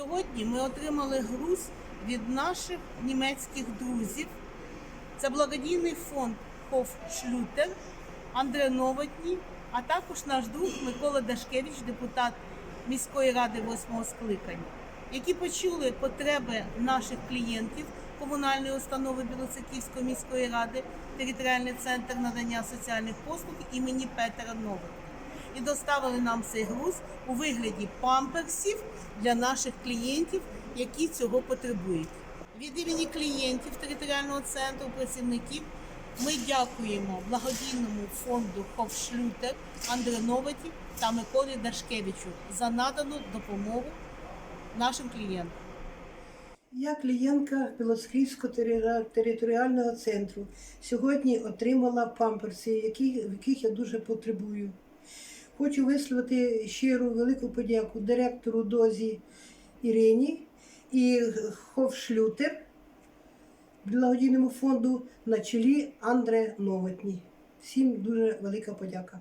Сьогодні ми отримали груз від наших німецьких друзів. Це благодійний фонд Хофшлютер, Андре Новотній, а також наш друг Микола Дашкевич, депутат міської ради восьмого скликання, які почули потреби наших клієнтів комунальної установи Білоцерківської міської ради, територіальний центр надання соціальних послуг імені Петера Новотня і доставили нам цей груз у вигляді памперсів для наших клієнтів, які цього потребують. Від імені клієнтів територіального центру працівників ми дякуємо благодійному фонду Хофшлютер Андре Новоті та Миколі Дашкевичу за надану допомогу нашим клієнтам. Я клієнтка Білоцерківського територіального центру. Сьогодні отримала памперси, які, яких я дуже потребую. Хочу висловити щиру велику подяку директору дозі Ірині і Ховшлютер благодійному фонду на чолі Андре Новотні. Всім дуже велика подяка.